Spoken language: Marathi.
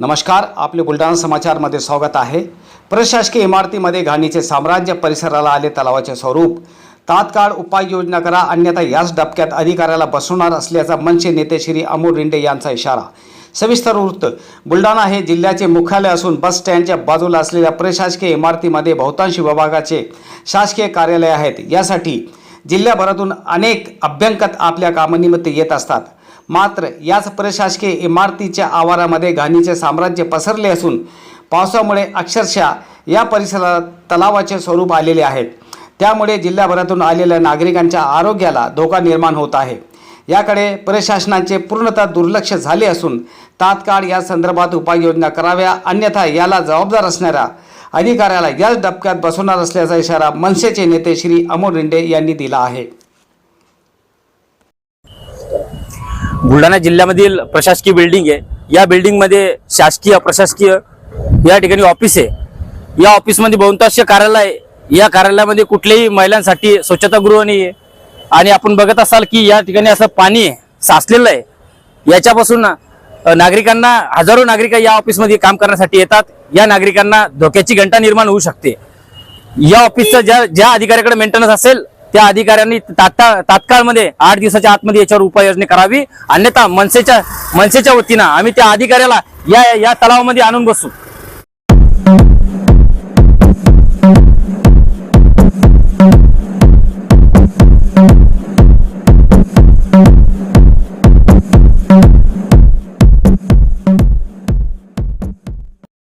नमस्कार आपले बुलढाणा समाचारमध्ये स्वागत आहे. प्रशासकीय इमारतीमध्ये घाणीचे साम्राज्य परिसराला आले तलावाचे स्वरूप. तात्काळ उपाययोजना करा अन्यथा याच डबक्यात अधिकाऱ्याला बसवणार असल्याचा मनसे नेते श्री अमोल रिंडे यांचा इशारा. सविस्तर वृत्त. बुलढाणा हे जिल्ह्याचे मुख्यालय असून बस स्टँडच्या बाजूला असलेल्या प्रशासकीय इमारतीमध्ये बहुतांश विभागाचे शासकीय कार्यालय आहेत. यासाठी जिल्ह्याभरातून अनेक अभ्यंकत आपल्या कामानिमित्त येत असतात. मात्र याच प्रशासकीय इमारतीच्या आवारामध्ये घाणीचे साम्राज्य पसरले असून पावसामुळे अक्षरशः या परिसरात तलावाचे स्वरूप आलेले आहेत. त्यामुळे जिल्ह्याभरातून आलेल्या नागरिकांच्या आरोग्याला धोका निर्माण होत आहे. याकडे प्रशासनाचे पूर्णतः दुर्लक्ष झाले असून तात्काळ या संदर्भात उपाययोजना कराव्या अन्यथा याला जबाबदार असणाऱ्या अधिकाऱ्याला याच डबक्यात बसवणार असल्याचा इशारा मनसेचे नेते श्री अमोल रिंडे यांनी दिला आहे. बुलढाणा जिल्ह्यामधील प्रशासकीय बिल्डिंग आहे. या बिल्डिंगमध्ये शासकीय प्रशासकीय या ठिकाणी ऑफिस आहे. या ऑफिसमध्ये बहुतांश कार्यालय आहे. या कार्यालयामध्ये कुठल्याही महिलांसाठी स्वच्छतागृह नाही आहे. आणि आपण बघत असाल की या ठिकाणी असं पाणी साचलेलं आहे. याच्यापासून नागरिकांना हजारो नागरिक या ऑफिसमध्ये काम करण्यासाठी येतात. या नागरिकांना धोक्याची घंटा निर्माण होऊ शकते. या ऑफिसचं ज्या ज्या अधिकाऱ्याकडे मेंटेनन्स असेल त्या अधिकाऱ्यांनी तात्काळ तात्काळमध्ये आठ दिवसाच्या आतमध्ये याच्यावर उपाययोजना करावी. अन्यथा मनसेच्या मनसेच्या वतीनं आम्ही त्या अधिकाऱ्याला या या तलावामध्ये आणून बसू.